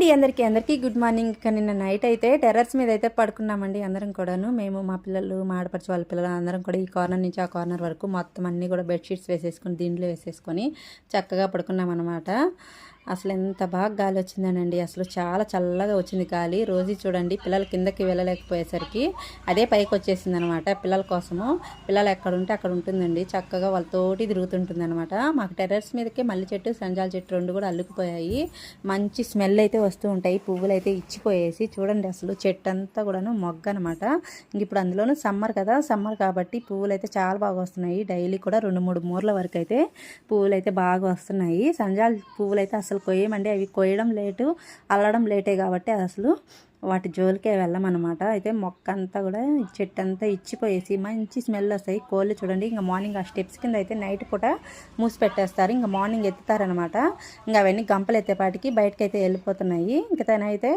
అండి అందరికీ అందరికీ గుడ్ మార్నింగ్ ఇక నిన్న నైట్ అయితే టెర్రస్ మీద అయితే పడుకున్నామండి అందరం కూడాను. మేము మా పిల్లలు మా ఆడపడిచి వాళ్ళ పిల్లలు అందరం కూడా ఈ కార్నర్ నుంచి ఆ కార్నర్ వరకు మొత్తం అన్నీ కూడా బెడ్షీట్స్ వేసేసుకొని దీంట్లో వేసేసుకొని చక్కగా పడుకున్నాం అనమాట అసలు ఎంత బాగా గాలి వచ్చిందనండి. అసలు చాలా చల్లగా వచ్చింది గాలి. రోజు చూడండి పిల్లలు కిందకి వెళ్ళలేకపోయేసరికి అదే పైకి వచ్చేసింది అనమాట పిల్లల కోసము. పిల్లలు ఎక్కడ ఉంటే అక్కడ ఉంటుందండి. చక్కగా వాళ్ళతోటి తిరుగుతుంటుంది అనమాట మాకు టెర్రస్ మీదకే మల్లి చెట్టు సంజాల చెట్టు రెండు కూడా అల్లుకుపోయాయి. మంచి స్మెల్ అయితే వస్తూ ఉంటాయి. పువ్వులు అయితే ఇచ్చిపోయేసి చూడండి అసలు చెట్టు అంతా కూడాను మొగ్గ అనమాట ఇప్పుడు అందులోనూ సమ్మర్ కదా సమ్మర్ కాబట్టి పువ్వులు అయితే చాలా బాగా వస్తున్నాయి. డైలీ కూడా రెండు మూడు మూరల వరకు అయితే పువ్వులు అయితే బాగా వస్తున్నాయి. సంజాల పువ్వులు అయితే అసలు కొయ్యమండి. అవి కొయ్యడం లేటు అల్లడం లేటే కాబట్టి అసలు వాటి జోలికే వెళ్ళమన్నమాట. అయితే మొక్క అంతా కూడా చెట్టు అంతా ఇచ్చిపోయేసి మంచి స్మెల్ వస్తాయి. కోళ్ళు చూడండి. ఇంకా మార్నింగ్ ఆ స్టెప్స్ కింద అయితే నైట్ పూట మూసి పెట్టేస్తారు. ఇంకా మార్నింగ్ ఎత్తుతారనమాట ఇంకా అవన్నీ గంపలు ఎత్తేపాటికి బయటకు అయితే వెళ్ళిపోతున్నాయి. ఇంకా తనైతే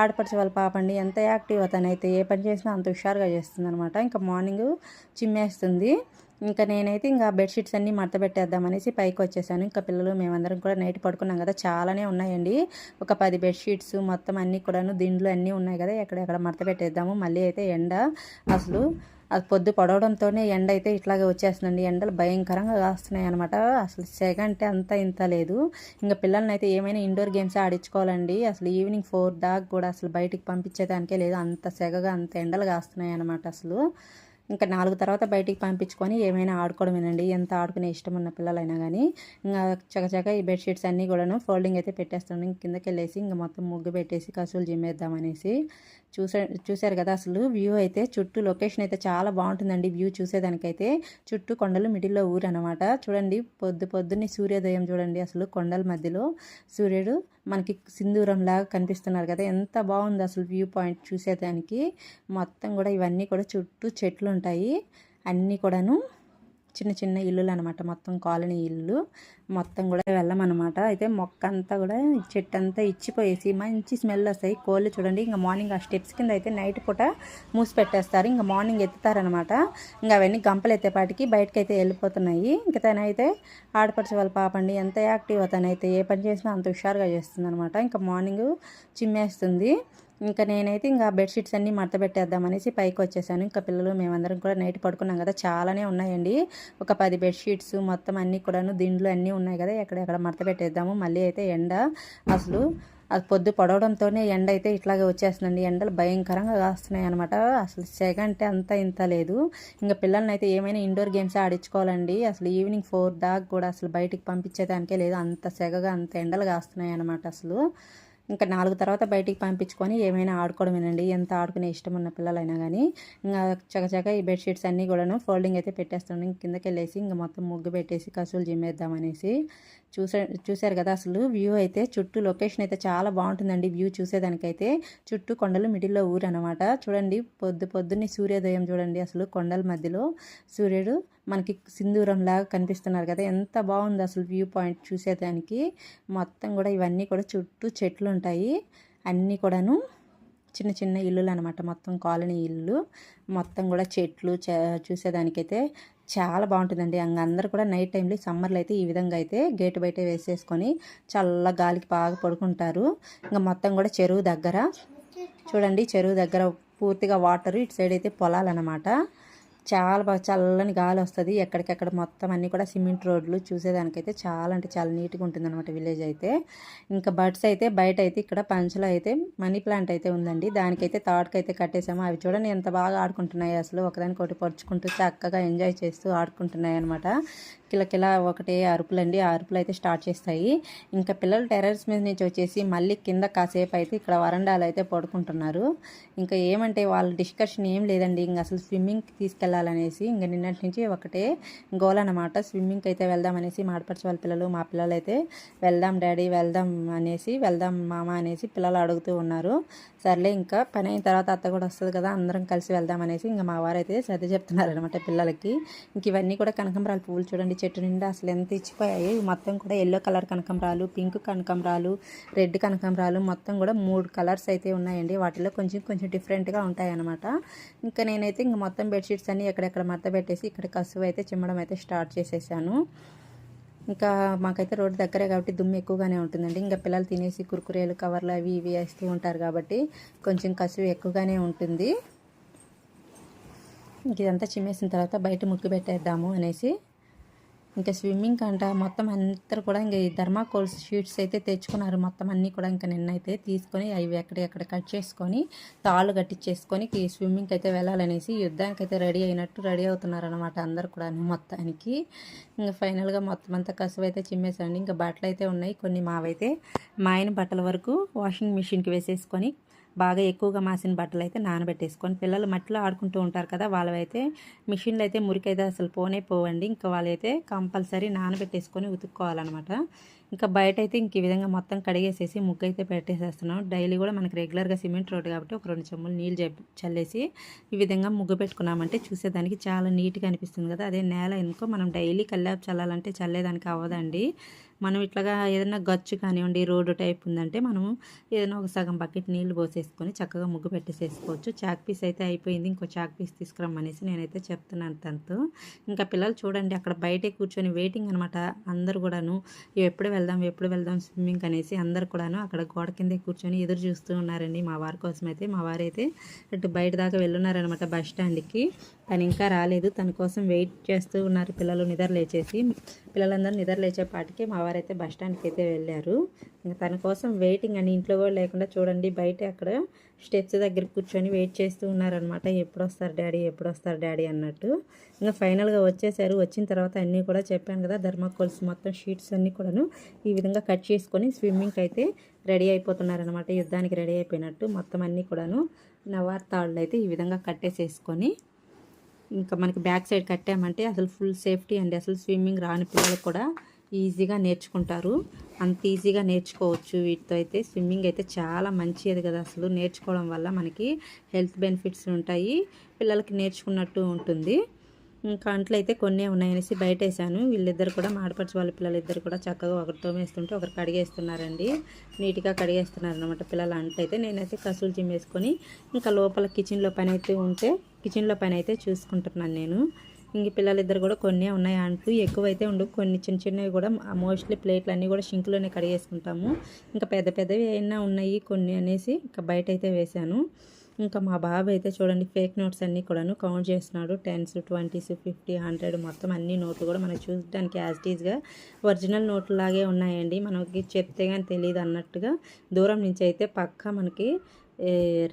ఆడపడిచే వాళ్ళ పాపండి ఎంత యాక్టివ్ తనైతే ఏ పని చేసినా అంత హుషారుగా చేస్తుంది అనమాట ఇంకా మార్నింగ్ చిమ్మేస్తుంది. ఇంకా నేనైతే ఇంకా బెడ్షీట్స్ అన్నీ మడతబెట్టేద్దామనేసి పైకి వచ్చేసాను. ఇంకా పిల్లలు మేమందరం కూడా నైట్ పడుకున్నాం కదా చాలానే ఉన్నాయండి. ఒక పది బెడ్షీట్స్ మొత్తం అన్నీ కూడాను దిండ్లు అన్నీ ఉన్నాయి కదా ఎక్కడెక్కడ మడతబెట్టేద్దాము మళ్ళీ అయితే ఎండ అసలు అది పొద్దు పడవడంతోనే ఎండ అయితే ఇట్లాగే వచ్చేస్తుందండి. ఎండలు భయంకరంగా కాస్తున్నాయి అనమాట అసలు సెగ అంటే అంత ఇంత లేదు. ఇంకా పిల్లల్ని అయితే ఏమైనా ఇండోర్ గేమ్స్ ఆడించుకోవాలండి. అసలు ఈవినింగ్ ఫోర్ దాకా కూడా అసలు బయటికి పంపించేదానికే లేదు. అంత సెగగా అంత ఎండలు కాస్తున్నాయి అనమాట అసలు. ఇంకా నాలుగు తర్వాత బయటికి పంపించుకొని ఏమైనా ఆడుకోవడమేనండి. ఎంత ఆడుకునే ఇష్టం ఉన్న పిల్లలైనా కానీ ఇంకా చకచక ఈ బెడ్షీట్స్ అన్నీ కూడాను ఫోల్డింగ్ అయితే పెట్టేస్తాను. ఇంక కిందకి వెళ్ళేసి ఇంకా మొత్తం ముగ్గు పెట్టేసి కసులు జిమ్మేద్దామనేసి చూసా చూశారు కదా అసలు. వ్యూ అయితే చుట్టూ లొకేషన్ అయితే చాలా బాగుంటుందండి వ్యూ చూసేదానికైతే. చుట్టూ కొండలు మిడిల్లో ఊరు అనమాట చూడండి పొద్దు పొద్దున్నే సూర్యోదయం చూడండి అసలు కొండల మధ్యలో. సూర్యుడు మనకి సింధూరంలాగా కనిపిస్తున్నారు కదా. ఎంత బాగుంది అసలు వ్యూ పాయింట్ చూసేదానికి. మొత్తం కూడా ఇవన్నీ కూడా చుట్టూ చెట్లు ఉంటాయి. అన్నీ కూడాను చిన్న చిన్న ఇల్లులు అనమాట మొత్తం కాలనీ ఇల్లు. మొత్తం కూడా వెళ్ళమన్నమాట అయితే మొక్క అంతా కూడా చెట్టు అంతా ఇచ్చిపోయేసి మంచి స్మెల్ వస్తాయి. కోళ్ళు చూడండి. ఇంకా మార్నింగ్ ఆ స్టెప్స్ కింద అయితే నైట్ పూట మూసి పెట్టేస్తారు. ఇంకా మార్నింగ్ ఎత్తుతారనమాట. ఇంకా అవన్నీ గంపలు ఎత్తేపాటికి బయటకు అయితే వెళ్ళిపోతున్నాయి. ఇంకా తనైతే ఆడపడిచే వాళ్ళ పాపండి ఎంత యాక్టివ్ తనైతే ఏ పని చేసినా అంత హుషారుగా చేస్తుంది అనమాట ఇంకా మార్నింగ్ చిమ్మేస్తుంది. ఇంకా నేనైతే ఇంకా బెడ్షీట్స్ అన్నీ మడతబెట్టేద్దామనేసి పైకి వచ్చేసాను. ఇంకా పిల్లలు మేమందరం కూడా నైట్ పడుకున్నాం కదా చాలానే ఉన్నాయండి. ఒక పది బెడ్షీట్స్ మొత్తం అన్నీ కూడాను దిండ్లు అన్నీ ఉన్నాయి కదా ఎక్కడెక్కడ మడతబెట్టేద్దాము మళ్ళీ అయితే ఎండ అసలు అది పొద్దు పడవడంతోనే ఎండ అయితే ఇట్లాగే వచ్చేస్తుందండి. ఎండలు భయంకరంగా కాస్తున్నాయి అనమాట అసలు సెగ అంటే అంత ఇంత లేదు. ఇంకా పిల్లల్ని అయితే ఏమైనా ఇండోర్ గేమ్స్ ఆడించుకోవాలండి. అసలు ఈవినింగ్ ఫోర్ దాకా కూడా అసలు బయటికి పంపించేదానికే లేదు. అంత సెగగా అంత ఎండలు కాస్తున్నాయి అనమాట అసలు. ఇంకా నాలుగు తర్వాత బయటికి పంపించుకొని ఏమైనా ఆడుకోవడమేనండి. ఎంత ఆడుకునే ఇష్టం ఉన్న పిల్లలైనా కానీ ఇంకా చకచక ఈ బెడ్షీట్స్ అన్నీ కూడాను ఫోల్డింగ్ అయితే పెట్టేస్తాను. ఇంక కిందకి వెళ్ళేసి ఇంకా మొత్తం ముగ్గు పెట్టేసి కసులు జిమ్మేద్దామనేసి చూసా చూశారు కదా అసలు. వ్యూ అయితే చుట్టూ లొకేషన్ అయితే చాలా బాగుంటుందండి వ్యూ చూసేదానికైతే. చుట్టూ కొండలు మిడిల్లో ఊరు అనమాట చూడండి పొద్దు పొద్దున్నే సూర్యోదయం చూడండి అసలు కొండల మధ్యలో. సూర్యుడు మనకి సింధూరంలాగా కనిపిస్తున్నారు కదా. ఎంత బాగుంది అసలు వ్యూ పాయింట్ చూసేదానికి. మొత్తం కూడా ఇవన్నీ కూడా చుట్టూ చెట్లు ఉంటాయి. అన్నీ కూడాను చిన్న చిన్న ఇల్లులు అనమాట మొత్తం కాలనీ ఇల్లు మొత్తం కూడా చెట్లు చూసేదానికైతే చాలా బాగుంటుందండి. అంగ అందరు కూడా నైట్ టైంలో సమ్మర్లో అయితే ఈ విధంగా అయితే గేటు బయట వేసేసుకొని చల్ల గాలికి బాగా పడుకుంటారు. ఇంకా మొత్తం కూడా చెరువు దగ్గర. చూడండి చెరువు దగ్గర పూర్తిగా వాటర్ ఇటు సైడ్ అయితే పొలాలన్నమాట చాలా బాగా చల్లని గాలి వస్తుంది. ఎక్కడికెక్కడ మొత్తం అన్నీ కూడా సిమెంట్ రోడ్లు చూసేదానికైతే చాలా అంటే చాలా నీట్గా ఉంటుంది అనమాట విలేజ్ అయితే. ఇంకా బర్డ్స్ అయితే బయట అయితే ఇక్కడ పంచలో అయితే మనీ ప్లాంట్ అయితే ఉందండి. దానికైతే తాడుకైతే కట్టేసాము. అవి చూడండి ఎంత బాగా ఆడుకుంటున్నాయి అసలు. ఒకదానికొకటి పరుచుకుంటూ చక్కగా ఎంజాయ్ చేస్తూ ఆడుకుంటున్నాయి అనమాట కిలకిల ఒకటే అరుపులండి. ఆ అరుపులు అయితే స్టార్ట్ చేస్తాయి. ఇంకా పిల్లలు టెర్రస్ మీద నుంచి వచ్చేసి మళ్ళీ కింద కాసేపు అయితే ఇక్కడ వరండాలు అయితే పడుకుంటున్నారు. ఇంకా ఏమంటే వాళ్ళ డిస్కషన్ ఏం లేదండి. ఇంకా అసలు స్విమ్మింగ్కి తీసుకెళ్ళాలనేసి ఇంకా నిన్నటి నుంచి ఒకటే గోల్ అనమాట స్విమ్మింగ్కి అయితే వెళ్దాం అనేసి మాడపరిచే వాళ్ళ పిల్లలు మా పిల్లలు అయితే వెళ్దాం డాడీ వెళ్దాం అనేసి వెళ్దాం మామ అనేసి పిల్లలు అడుగుతూ ఉన్నారు. సర్లే ఇంకా పని అయిన తర్వాత అత్త కూడా వస్తుంది కదా అందరం కలిసి వెళ్దాం అనేసి ఇంకా మా వారు అయితే శ్రద్ధ చెప్తున్నారు అనమాట పిల్లలకి. ఇంక ఇవన్నీ కూడా కనకంబరాలు పువ్వులు చూడండి చెట్టు నిండా అసలు ఎంత ఇచ్చిపోయాయి. మొత్తం కూడా ఎల్లో కలర్ కనకంబరాలు పింక్ కనకంబరాలు రెడ్ కనకంబరాలు మొత్తం కూడా మూడు కలర్స్ అయితే ఉన్నాయండి. వాటిలో కొంచెం కొంచెం డిఫరెంట్గా ఉంటాయి అనమాట ఇంకా నేనైతే ఇంక మొత్తం బెడ్షీట్స్ అన్ని ఎక్కడెక్కడ మడత పెట్టేసి ఇక్కడ కసువు అయితే చిమ్మడం అయితే స్టార్ట్ చేసేసాను. ఇంకా మాకైతే రోడ్డు దగ్గరే కాబట్టి దుమ్ము ఎక్కువగానే ఉంటుందండి. ఇంకా పిల్లలు తినేసి కురుకురేలు కవర్లు అవి ఇవి వేస్తూ ఉంటారు కాబట్టి కొంచెం కసువు ఎక్కువగానే ఉంటుంది. ఇంక ఇదంతా చిమ్మేసిన తర్వాత బయట ముగ్గు పెట్టేద్దాము అనేసి ఇంకా స్విమ్మింగ్ అంట మొత్తం అందరూ కూడా ఇంకా ఈ ధర్మాకోల్ షీట్స్ అయితే తెచ్చుకున్నారు. మొత్తం అన్నీ కూడా ఇంకా నిన్నైతే తీసుకొని అవి ఎక్కడెక్కడ కట్ చేసుకొని తాళ్ళు కట్టించేసుకొని స్విమ్మింగ్కి అయితే వెళ్ళాలనేసి యుద్ధానికి అయితే రెడీ అయినట్టు రెడీ అవుతున్నారు అనమాట అందరు కూడా మొత్తానికి. ఇంకా ఫైనల్గా మొత్తం అంతా కసువు అయితే చిమ్మేసండి ఇంకా బట్టలు అయితే ఉన్నాయి. కొన్ని మావైతే మా ఆయన బట్టల వరకు వాషింగ్ మిషన్కి వేసేసుకొని బాగా ఎక్కువగా మాసిన బట్టలు అయితే నానబెట్టేసుకొని పిల్లలు మట్టిలో ఆడుకుంటూ ఉంటారు కదా వాళ్ళవైతే మిషన్లు అయితే మురికైతే అసలు పోనే పోవండి. ఇంకా వాళ్ళైతే కంపల్సరీ నానబెట్టేసుకొని ఉతుక్కోవాలన్నమాట. ఇంకా బయట అయితే ఇంక ఈ విధంగా మొత్తం కడిగేసేసి ముగ్గు అయితే పెట్టేసేస్తున్నాం. డైలీ కూడా మనకి రెగ్యులర్గా సిమెంట్ రోడ్ కాబట్టి ఒక రెండు చెమ్ములు నీళ్ళు చల్లేసి ఈ విధంగా ముగ్గు పెట్టుకున్నామంటే చూసేదానికి చాలా నీట్గా అనిపిస్తుంది కదా. అదే నేల ఎందుకో మనం డైలీ కల్లాపు చల్లాలంటే చల్లేదానికి అవ్వదండి. మనం ఇట్లాగా ఏదైనా గచ్చు కానివ్వండి రోడ్డు టైప్ ఉందంటే మనము ఏదైనా ఒక సగం బకెట్ నీళ్ళు పోసేసుకొని చక్కగా ముగ్గు పెట్టేసేసుకోవచ్చు. చాక్ పీస్ అయితే అయిపోయింది. ఇంకో చాక్ పీస్ తీసుకురమ్మనేసి నేనైతే చెప్తున్నాను తనతో. ఇంకా పిల్లలు చూడండి అక్కడ బయటే కూర్చొని వెయిటింగ్ అనమాట అందరు కూడాను. ఎప్పుడు వెళ్దాం ఎప్పుడు వెళ్దాం స్విమ్మింగ్ అనేసి అందరు కూడాను అక్కడ గోడ కిందే కూర్చొని ఎదురు చూస్తూ ఉన్నారండి మా వారి కోసం అయితే మా వారైతే అటు బయట దాకా వెళ్ళున్నారనమాట బస్ స్టాండ్కి. తను ఇంకా రాలేదు. తన కోసం వెయిట్ చేస్తూ ఉన్నారు పిల్లలు నిద్ర లేచేసి. పిల్లలందరూ నిద్ర లేచేపాటికి మా వారైతే బస్ స్టాండ్కి అయితే వెళ్ళారు. ఇంకా తన కోసం వెయిటింగ్ అని ఇంట్లో కూడా లేకుండా చూడండి బయట అక్కడ స్టెప్స్ దగ్గర కూర్చొని వెయిట్ చేస్తూ ఉన్నారనమాట ఎప్పుడు వస్తారు డాడీ? ఎప్పుడు వస్తారు డాడీ? అన్నట్టు. ఇంకా ఫైనల్గా వచ్చేసారు. వచ్చిన తర్వాత అన్నీ కూడా చెప్పాను కదా ధర్మాకోల్స్ మొత్తం షీట్స్ అన్నీ కూడాను ఈ విధంగా కట్ చేసుకొని స్విమ్మింగ్కి అయితే రెడీ అయిపోతున్నారనమాట యుద్ధానికి రెడీ అయిపోయినట్టు మొత్తం అన్నీ కూడాను నవార్ తాళ్ళు అయితే ఈ విధంగా కట్టేసేసుకొని ఇంకా మనకి బ్యాక్ సైడ్ కట్టామంటే అసలు ఫుల్ సేఫ్టీ అండి. అసలు స్విమ్మింగ్ రాని పిల్లలు కూడా ఈజీగా నేర్చుకుంటారు. అంత ఈజీగా నేర్చుకోవచ్చు. వీటితో అయితే స్విమ్మింగ్ అయితే చాలా మంచిది కదా అసలు. నేర్చుకోవడం వల్ల మనకి హెల్త్ బెనిఫిట్స్ ఉంటాయి. పిల్లలకి నేర్చుకున్నట్టు ఉంటుంది. ఇంకా అంట్లు అయితే కొన్ని ఉన్నాయనేసి బయట వేసాను వీళ్ళిద్దరు కూడా మాడపడిచి వాళ్ళ పిల్లలు ఇద్దరు కూడా చక్కగా ఒకరు తోమేస్తుంటే ఒకరు కడిగేస్తున్నారండి. నీట్గా కడిగేస్తున్నారు అనమాట పిల్లల అంట్లు అయితే నేనైతే కసులు చిమ్మేసుకొని ఇంకా లోపల కిచెన్లో పని అయితే ఉంటే కిచెన్లో పని అయితే చూసుకుంటున్నాను నేను. ఇంక పిల్లలిద్దరు కూడా కొన్ని ఉన్నాయి అంటూ ఎక్కువైతే ఉండవు. కొన్ని చిన్న చిన్నవి కూడా మోస్ట్లీ ప్లేట్లు అన్నీ కూడా షింక్లోనే కడిగేసుకుంటాము. ఇంకా పెద్ద పెద్దవి అయినా ఉన్నాయి కొన్ని అనేసి ఇంకా బయట అయితే వేశాను ఇంకా మా బాబు అయితే చూడండి ఫేక్ నోట్స్ అన్నీ కూడాను కౌంట్ చేస్తున్నాడు. టెన్స్ ట్వంటీస్ ఫిఫ్టీ హండ్రెడ్ మొత్తం అన్ని నోట్లు కూడా మనం చూడడానికి యాజ్ టీజ్గా ఒరిజినల్ నోట్లు లాగే ఉన్నాయండి. మనకి చెప్తే కానీ తెలియదు అన్నట్టుగా దూరం నుంచి అయితే పక్కా మనకి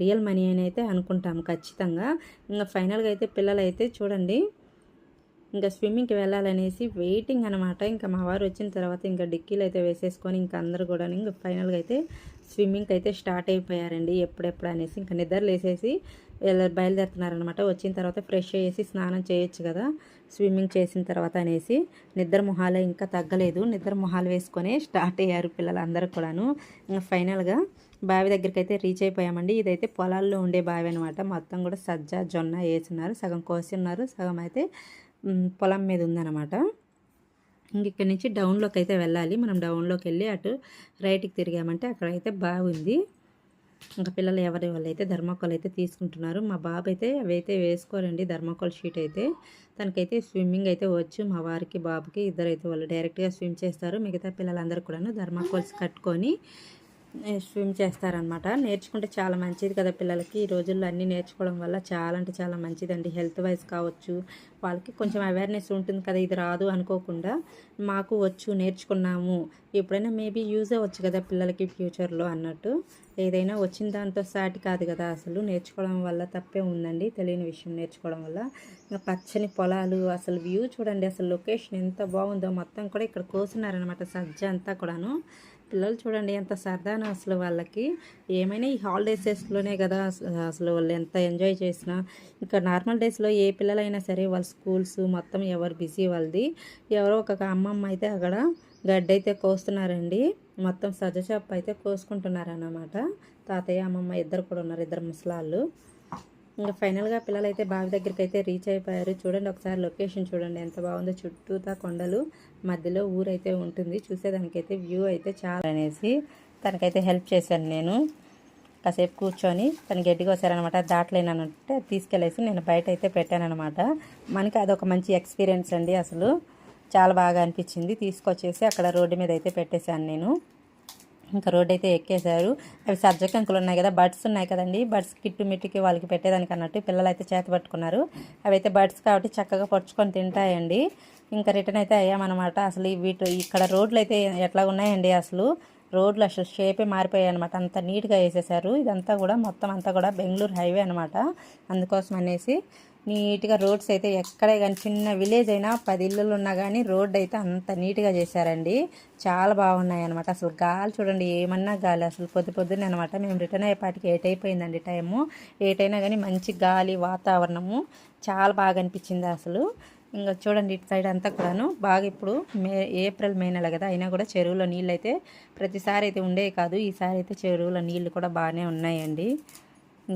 రియల్ మనీ అని అయితే అనుకుంటాము ఖచ్చితంగా. ఇంకా ఫైనల్గా అయితే పిల్లలు అయితే చూడండి ఇంకా స్విమ్మింగ్కి వెళ్ళాలనేసి వెయిటింగ్ అనమాట ఇంకా మా వారు వచ్చిన తర్వాత ఇంకా డిక్కీలు అయితే వేసేసుకొని ఇంకా అందరు కూడా ఇంకా ఫైనల్గా అయితే స్విమ్మింగ్కి అయితే స్టార్ట్ అయిపోయారండి ఎప్పుడెప్పుడు అనేసి. ఇంకా నిద్ర లేసేసి బయలుదేరుతున్నారనమాట వచ్చిన తర్వాత ఫ్రెష్ అయ్యేసి స్నానం చేయొచ్చు కదా స్విమ్మింగ్ చేసిన తర్వాత అనేసి. నిద్ర మొహాలు ఇంకా తగ్గలేదు. నిద్ర మొహాలు వేసుకొని స్టార్ట్ అయ్యారు పిల్లలందరూ కూడాను. ఇంకా ఫైనల్గా బావి దగ్గరికి అయితే రీచ్ అయిపోయామండి. ఇదైతే పొలాల్లో ఉండే బావి అనమాట మొత్తం కూడా సజ్జ జొన్న వేసున్నారు. సగం కోసి ఉన్నారు. సగం అయితే పొలం మీద ఉందన్నమాట. ఇంక ఇక్కడి నుంచి డౌన్లోకి అయితే వెళ్ళాలి. మనం డౌన్లోకి వెళ్ళి అటు రైట్కి తిరిగామంటే అక్కడ అయితే బాగుంది. ఇంకా పిల్లలు ఎవరి వాళ్ళు అయితే ధర్మకోల్ అయితే తీసుకుంటున్నారు. మా బాబు అయితే అవి అయితే వేసుకోరండి ధర్మకోల్ షీట్ అయితే. తనకైతే స్విమ్మింగ్ అయితే వచ్చు. మా వారికి బాబుకి ఇద్దరు అయితే వాళ్ళు డైరెక్ట్గా స్విమ్ చేస్తారు. మిగతా పిల్లలందరూ కూడాను ధర్మకోల్స్ కట్టుకొని స్విమ్ చేస్తారనమాట నేర్చుకుంటే చాలా మంచిది కదా పిల్లలకి. ఈ రోజుల్లో అన్నీ నేర్చుకోవడం వల్ల చాలా అంటే చాలా మంచిదండి. హెల్త్ వైజ్ కావచ్చు వాళ్ళకి కొంచెం అవేర్నెస్ ఉంటుంది కదా ఇది రాదు అనుకోకుండా మాకు వచ్చు నేర్చుకున్నాము. ఎప్పుడైనా మేబీ యూజ్ అవ్వచ్చు కదా పిల్లలకి ఫ్యూచర్లో అన్నట్టు. ఏదైనా వచ్చిన దాంతో సాటి కాదు కదా అసలు. నేర్చుకోవడం వల్ల తప్పే ఉందండి. తెలియని విషయం నేర్చుకోవడం వల్ల. ఇంకా పచ్చని పొలాలు అసలు వ్యూ చూడండి అసలు లొకేషన్ ఎంత బాగుందో. మొత్తం కూడా ఇక్కడ కోసున్నారనమాట సజ్జ అంతా కూడాను. పిల్లలు చూడండి ఎంత సరదానో అసలు వాళ్ళకి. ఏమైనా ఈ హాలిడేసెస్లోనే కదా అసలు వాళ్ళు ఎంత ఎంజాయ్ చేసినా. ఇంకా నార్మల్ డేస్లో ఏ పిల్లలైనా సరే వాళ్ళ స్కూల్స్ మొత్తం ఎవరు బిజీ వాళ్ళది. ఎవరో ఒక అమ్మమ్మ అయితే అక్కడ గడ్డ అయితే కోస్తున్నారండి. మొత్తం సజ్జ అయితే కోసుకుంటున్నారన్నమాట. తాతయ్య అమ్మమ్మ ఇద్దరు కూడా ఉన్నారు ఇద్దరు ముసలాళ్ళు. ఇంకా ఫైనల్గా పిల్లలు అయితే బావి దగ్గరికి అయితే రీచ్ అయిపోయారు. చూడండి ఒకసారి లొకేషన్ చూడండి ఎంత బాగుందో. చుట్టూతా కొండలు మధ్యలో ఊరైతే ఉంటుంది. చూసేదానికైతే వ్యూ అయితే చాలా అనేసి తనకైతే హెల్ప్ చేశాను నేను. కాసేపు కూర్చొని తను గడ్డికి వచ్చారనమాట దాటలేనంటే తీసుకెళ్ళేసి నేను బయట అయితే పెట్టానమాట మనకి అదొక మంచి ఎక్స్పీరియన్స్ అండి అసలు. చాలా బాగా అనిపించింది. తీసుకొచ్చేసి అక్కడ రోడ్డు మీద అయితే పెట్టేశాను నేను. ఇంకా రోడ్ అయితే ఎక్కేశారు. అవి సజ్జకంకులు ఉన్నాయి కదా బడ్స్ ఉన్నాయి కదండి. బడ్స్ కిట్టు మిట్టుకి వాళ్ళకి పెట్టేదానికి అన్నట్టు పిల్లలు అయితే చేత పట్టుకున్నారు. అవి అయితే బడ్స్ కాబట్టి చక్కగా పరుచుకొని తింటాయండి. ఇంకా రిటర్న్ అయితే అయ్యామన్నమాట. అసలు వీటి ఇక్కడ రోడ్లు అయితే ఎట్లా ఉన్నాయండి అసలు? రోడ్లు అసలు షేపే మారిపోయాయి అనమాట అంత నీట్గా వేసేసారు ఇదంతా కూడా మొత్తం అంతా కూడా బెంగళూరు హైవే అనమాట అందుకోసం అనేసి నీట్గా రోడ్స్ అయితే ఎక్కడే కానీ చిన్న విలేజ్ అయినా పది ఇల్లులు ఉన్నా కానీ రోడ్ అయితే అంత నీట్గా చేశారండి. చాలా బాగున్నాయి అనమాట అసలు గాలి చూడండి ఏమన్నా గాలి. అసలు పొద్దు పొద్దున్నే అనమాట మేము రిటర్న్ అయ్యేపాటికి ఎయిట్ అయిపోయిందండి టైము. ఎయిట్ అయినా కానీ మంచి గాలి వాతావరణము. చాలా బాగా అనిపించింది అసలు. ఇంకా చూడండి ఇటు సైడ్ అంతా కూడాను. బాగా ఇప్పుడు మే ఏప్రిల్ మే నెల కదా. అయినా కూడా చెరువులో నీళ్ళు అయితే ప్రతిసారి అయితే ఉండేవి కాదు. ఈసారి అయితే చెరువులో నీళ్ళు కూడా బాగానే ఉన్నాయండి.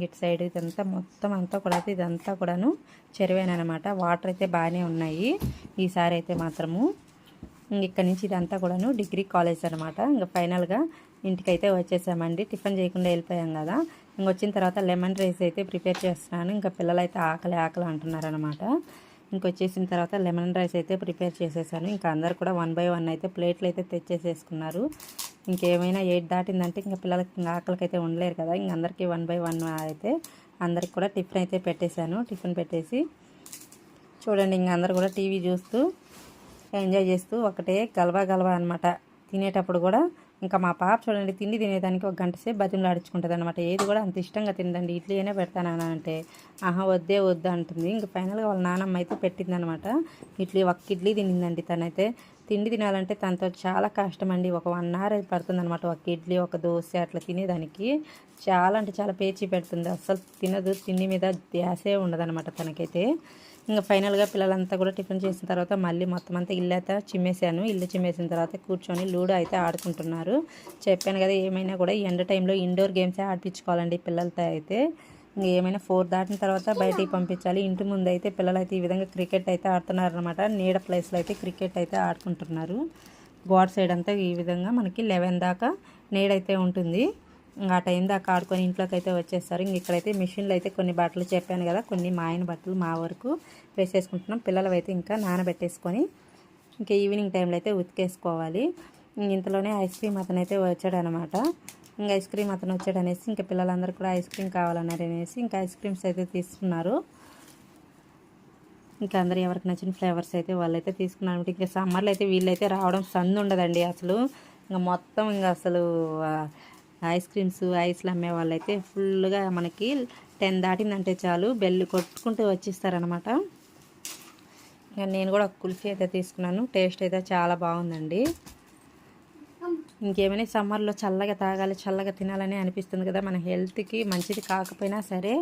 ఇటు సైడ్ ఇదంతా మొత్తం అంతా కూడా ఇదంతా కూడాను చెరువేనమాట వాటర్ అయితే బాగానే ఉన్నాయి. ఈసారి అయితే మాత్రము. ఇక్కడ నుంచి ఇదంతా కూడాను డిగ్రీ కాలేజ్ అనమాట ఇంకా ఫైనల్గా ఇంటికైతే వచ్చేసామండి. టిఫిన్ చేయకుండా వెళ్ళిపోయాం కదా. ఇంక వచ్చిన తర్వాత లెమన్ రైస్ అయితే ప్రిపేర్ చేస్తున్నాను. ఇంకా పిల్లలు అయితే ఆకలి ఆకలి అంటున్నారు అనమాట ఇంకొచ్చేసిన తర్వాత లెమన్ రైస్ అయితే ప్రిపేర్ చేసేసాను. ఇంకా అందరు కూడా వన్ బై వన్ అయితే ప్లేట్లు అయితే తెచ్చేసేసుకున్నారు. ఇంకేమైనా ఎయిట్ దాటిందంటే ఇంకా పిల్లలకి ఆకలికైతే ఆకలికి అయితే ఉండలేరు కదా. ఇంక అందరికీ వన్ బై వన్ అయితే అందరికి కూడా టిఫిన్ అయితే పెట్టేశాను. టిఫిన్ పెట్టేసి చూడండి ఇంక అందరు కూడా టీవీ చూస్తూ ఎంజాయ్ చేస్తూ ఒకటే గలవా గలవా అనమాట తినేటప్పుడు కూడా ఇంకా మా పాప చూడండి తిండి తినేదానికి ఒక గంట సేపు బతిమలు అనమాట ఏది కూడా అంత ఇష్టంగా తిందండి ఇడ్లీ అయినా పెడతాను అంటే ఆహా వద్దే వద్దు అంటుంది. ఇంకా ఫైనల్గా వాళ్ళ నానమ్మ అయితే పెట్టిందనమాట ఇడ్లీ ఒక్క ఇడ్లీ తినిందండి తనైతే. తిండి తినాలంటే తనతో చాలా కష్టం అండి ఒక వన్ అవర్ అయితే పడుతుంది అనమాట ఒక ఇడ్లీ ఒక దోశ అట్లా తినేదానికి. చాలా అంటే చాలా పేచి పెడుతుంది. అస్సలు తినదు తిండి మీద ధ్యాసే ఉండదనమాట తనకైతే. ఇంకా ఫైనల్గా పిల్లలంతా కూడా టిఫిన్ చేసిన తర్వాత మళ్ళీ మొత్తం అంతా ఇల్లు అయితే చిమ్మేసాను ఇల్లు చిమ్మేసిన తర్వాత కూర్చొని లూడో అయితే ఆడుకుంటున్నారు. చెప్పాను కదా ఏమైనా కూడా ఎండ టైంలో ఇండోర్ గేమ్సే ఆడిపించుకోవాలండి పిల్లలతో అయితే. ఇంకా ఏమైనా ఫోర్ దాటిన తర్వాత బయటికి పంపించాలి. ఇంటి ముందు అయితే పిల్లలు అయితే ఈ విధంగా క్రికెట్ అయితే ఆడుతున్నారు అనమాట నీడ ప్లేస్లో అయితే క్రికెట్ అయితే ఆడుకుంటున్నారు. గోడ్ సైడ్ అంతా ఈ విధంగా మనకి లెవెన్ దాకా నీడైతే ఉంటుంది. ఇంకా ఆ టైం దాకా ఆడుకొని ఇంట్లోకి అయితే వచ్చేస్తారు. ఇంక ఇక్కడైతే మిషన్లు అయితే కొన్ని బట్టలు చెప్పాను కదా కొన్ని మా ఆయన బట్టలు మా వరకు వేసేసుకుంటున్నాం పిల్లలు అయితే ఇంకా నానబెట్టేసుకొని ఇంకా ఈవినింగ్ టైంలో అయితే ఉతికేసుకోవాలి. ఇంతలోనే ఐస్ క్రీమ్ అతను అయితే వచ్చాడనమాట. ఇంకా ఐస్ క్రీమ్ అతను వచ్చాడు అనేసి ఇంకా పిల్లలందరూ కూడా ఐస్ క్రీమ్ కావాలన్నారు అనేసి ఇంకా ఐస్ క్రీమ్స్ అయితే తీసుకున్నారు. ఇంకా అందరూ ఎవరికి నచ్చిన ఫ్లేవర్స్ అయితే వాళ్ళైతే తీసుకున్నారు. ఇంకా సమ్మర్లో అయితే వీళ్ళైతే రావడం సందు ఉండదండి అసలు. ఇంకా మొత్తం ఇంకా అసలు ఐస్ క్రీమ్స్ ఐస్లు అమ్మే వాళ్ళైతే ఫుల్గా మనకి టెన్ దాటిందంటే చాలు. బెల్లు కొట్టుకుంటూ వచ్చిస్తారనమాట ఇంకా నేను కూడా కుల్ఫీ అయితే తీసుకున్నాను. టేస్ట్ అయితే చాలా బాగుందండి. ఇంకేమైనా సమ్మర్లో చల్లగా తాగాలి చల్లగా తినాలని అనిపిస్తుంది కదా మన హెల్త్కి మంచిది కాకపోయినా సరే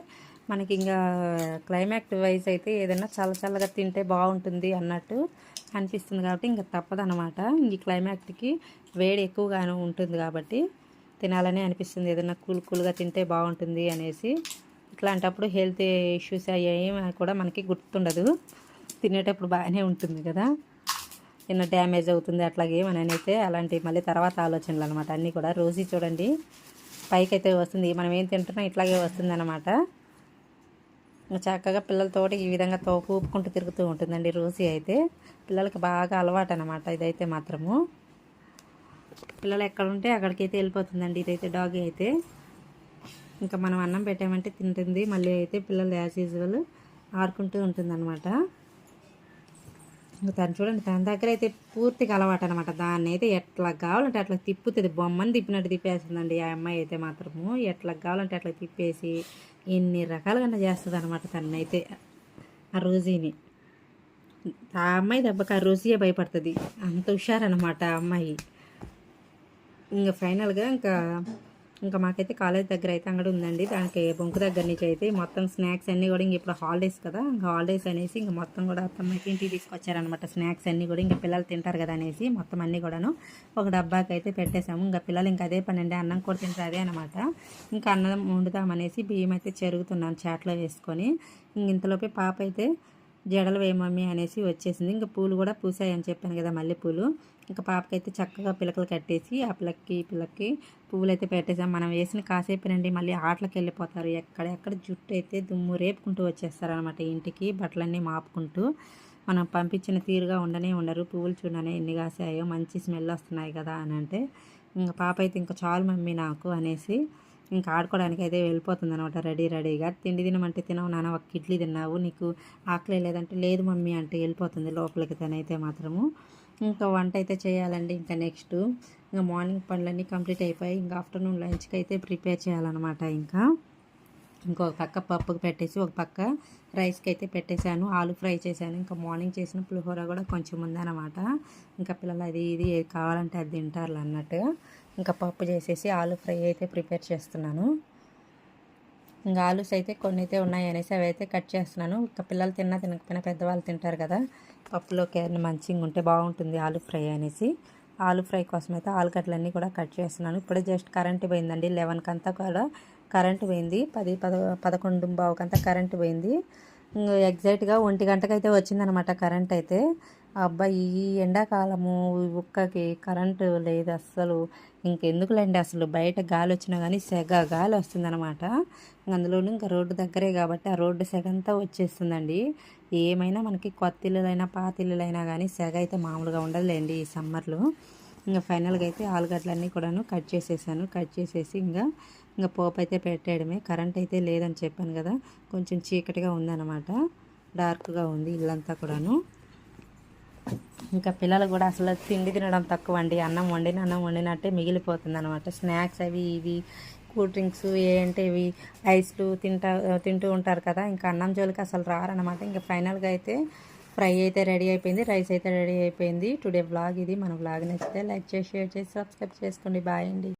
మనకి ఇంకా క్లైమాక్ట్ వైజ్ అయితే ఏదైనా చల్ల చల్లగా తింటే బాగుంటుంది అన్నట్టు అనిపిస్తుంది కాబట్టి ఇంకా తప్పదనమాట ఈ క్లైమాక్ట్కి వేడి ఎక్కువగానే ఉంటుంది కాబట్టి. తినాలని అనిపిస్తుంది. ఏదైనా కూల్ కూల్గా తింటే బాగుంటుంది అనేసి. ఇట్లాంటప్పుడు హెల్త్ ఇష్యూస్ అయ్యాయి కూడా మనకి గుర్తుండదు. తినేటప్పుడు బాగానే ఉంటుంది కదా. చిన్న డ్యామేజ్ అవుతుంది అట్లాగే మననైతే అలాంటి మళ్ళీ తర్వాత ఆలోచనలు అనమాట అన్నీ కూడా రోజు చూడండి. పైకి అయితే వస్తుంది. మనం ఏం తింటున్నా ఇట్లాగే వస్తుంది అనమాట చక్కగా పిల్లలతోటి ఈ విధంగా తోపు ఊపుకుంటూ తిరుగుతూ ఉంటుందండి రోజు అయితే. పిల్లలకి బాగా అలవాటు అనమాట ఇదైతే మాత్రము. పిల్లలు ఎక్కడ ఉంటే అక్కడికైతే వెళ్ళిపోతుందండి. ఇదైతే డాగ్ అయితే. ఇంకా మనం అన్నం పెట్టామంటే తింటుంది. మళ్ళీ అయితే పిల్లలు యాజ్ యూజువల్ ఆడుకుంటూ ఉంటుందన్నమాట. తను చూడండి తన దగ్గర అయితే పూర్తిగా అలవాటు అనమాట దాన్ని అయితే ఎట్లా కావాలంటే అట్లా తిప్పుతుంది. బొమ్మని తిప్పినట్టు తిప్పేస్తుందండి ఆ అమ్మాయి అయితే మాత్రము. ఎట్లా కావాలంటే అట్లా తిప్పేసి ఎన్ని రకాలుగా చేస్తుంది అనమాట తనైతే ఆ రోజీని. ఆ అమ్మాయి దెబ్బకి ఆ రోజీయే భయపడుతుంది. అంత హుషారనమాట ఆ అమ్మాయి. ఇంకా ఫైనల్గా ఇంకా ఇంకా మాకైతే కాలేజ్ దగ్గర అయితే అంగడి ఉందండి. దానికి బొంకు దగ్గర నుంచి అయితే మొత్తం స్నాక్స్ అన్నీ కూడా ఇంక ఇప్పుడు హాలిడేస్ కదా ఇంకా హాలిడేస్ అనేసి ఇంకా మొత్తం కూడా అత్తమ్మకి ఇంటికి తీసుకొచ్చారనమాట స్నాక్స్ అన్నీ కూడా. ఇంకా పిల్లలు తింటారు కదా అనేసి మొత్తం అన్నీ కూడాను ఒక డబ్బాకి అయితే పెట్టేశాము. ఇంకా పిల్లలు ఇంకా అదే పని అండి అన్నం కూడా తింటారు అదే అనమాట ఇంకా అన్నం వండుదామనేసి బియ్యం అయితే చెరుగుతున్నాను చాట్లో వేసుకొని. ఇంక ఇంతలోపే పాప అయితే జడలు వేయమమ్మీ అనేసి వచ్చేసింది. ఇంకా పూలు కూడా పూసాయని చెప్పాను కదా మల్లెపూలు ఇంకా పాపకైతే చక్కగా పిలకలు కట్టేసి ఆ పిల్లకి పిల్లకి పువ్వులు అయితే పెట్టేసాం మనం వేసిన కాసేపు రండి మళ్ళీ ఆటలకు వెళ్ళిపోతారు. ఎక్కడెక్కడ జుట్టు అయితే దుమ్ము రేపుకుంటూ వచ్చేస్తారనమాట ఇంటికి బట్టలన్నీ మాపుకుంటూ. మనం పంపించిన తీరుగా ఉండనే ఉండరు. పువ్వులు చూడనే ఎన్ని కాసాయో మంచి స్మెల్ వస్తున్నాయి కదా అని అంటే ఇంకా పాప అయితే ఇంకా చాలు మమ్మీ నాకు అనేసి ఇంకా ఆడుకోవడానికి అయితే వెళ్ళిపోతుంది అనమాట రెడీ రెడీగా తిండి తినమంటే తినవు నాన్న ఒక ఇడ్లీ తిన్నావు నీకు ఆకలి లేదంటే లేదు మమ్మీ అంటే వెళ్ళిపోతుంది లోపలికి తనైతే మాత్రము. ఇంకా వంట అయితే చేయాలండి ఇంకా నెక్స్ట్ ఇంకా మార్నింగ్ పనులన్నీ కంప్లీట్ అయిపోయి ఇంకా ఆఫ్టర్నూన్ లంచ్కి అయితే ప్రిపేర్ చేయాలన్నమాట ఇంకా. ఇంకొక పక్క పప్పుకి పెట్టేసి ఒక పక్క రైస్కి అయితే పెట్టేశాను ఆలు ఫ్రై చేశాను. ఇంకా మార్నింగ్ చేసిన పులిహోర కూడా కొంచెం ఉందన్నమాట. ఇంకా పిల్లలు అది ఇది ఏది కావాలంటే అది తింటారు అన్నట్టుగా. ఇంకా పప్పు చేసేసి ఆలు ఫ్రై అయితే ప్రిపేర్ చేస్తున్నాను. ఇంకా ఆలూస్ అయితే కొన్ని అయితే ఉన్నాయి అనేసి అవి అయితే కట్ చేస్తున్నాను. ఇంకా పిల్లలు తిన్నా తినకపోయినా పెద్దవాళ్ళు తింటారు కదా పప్పులోకి ఏమైనా మంచిగా ఉంటే బాగుంటుంది ఆలు ఫ్రై అనేసి. ఆలు ఫ్రై కోసం అయితే ఆలుగడ్డలన్నీ కూడా కట్ చేస్తున్నాను. ఇప్పుడే జస్ట్ కరెంట్ పోయిందండి లెవెన్కి అంతా కూడా కరెంట్ పోయింది. పది పద పదకొండు బావుకంతా కరెంట్ పోయింది. ఎగ్జాక్ట్గా ఒంటి గంటకైతే వచ్చిందనమాట కరెంట్ అయితే. అబ్బాయి ఈ ఎండాకాలము ఉక్కకి కరెంటు లేదు అస్సలు. ఇంకెందుకులేండి? అసలు బయట గాలి వచ్చినా కానీ సెగ గాలి వస్తుందన్నమాట అందులోనూ ఇంకా రోడ్డు దగ్గరే కాబట్టి ఆ రోడ్డు సెగ అంతా వచ్చేస్తుందండి. ఏమైనా మనకి కొత్త ఇల్లులైనా పాత ఇల్లులైనా కానీ సెగ అయితే మామూలుగా ఉండదులేండి ఈ సమ్మర్లో. ఇంకా ఫైనల్గా అయితే ఆలుగడ్డలన్నీ కూడాను కట్ చేసేసాను. కట్ చేసేసి ఇంకా ఇంకా పోపు అయితే పెట్టేయడమే. కరెంట్ అయితే లేదని చెప్పాను కదా కొంచెం చీకటిగా ఉందన్నమాట డార్క్గా ఉంది ఇల్లంతా కూడాను. ఇంకా పిల్లలు కూడా అసలు తిండి తినడం తక్కువ అండి అన్నం వండిన అన్నం వండినట్టే మిగిలిపోతుంది అనమాట స్నాక్స్ అవి ఇవి కూల్ డ్రింక్స్ ఏంటి ఇవి ఐస్లు తింటా తింటూ ఉంటారు కదా. ఇంకా అన్నం జోలికి అసలు రారనమాట ఇంకా ఫైనల్గా అయితే ఫ్రై అయితే రెడీ అయిపోయింది రైస్ అయితే రెడీ అయిపోయింది. టుడే బ్లాగ్ ఇది. మన వ్లాగ్ నచ్చితే లైక్ చేసి షేర్ చేసి సబ్స్క్రైబ్ చేసుకోండి. బాయ్ అండి.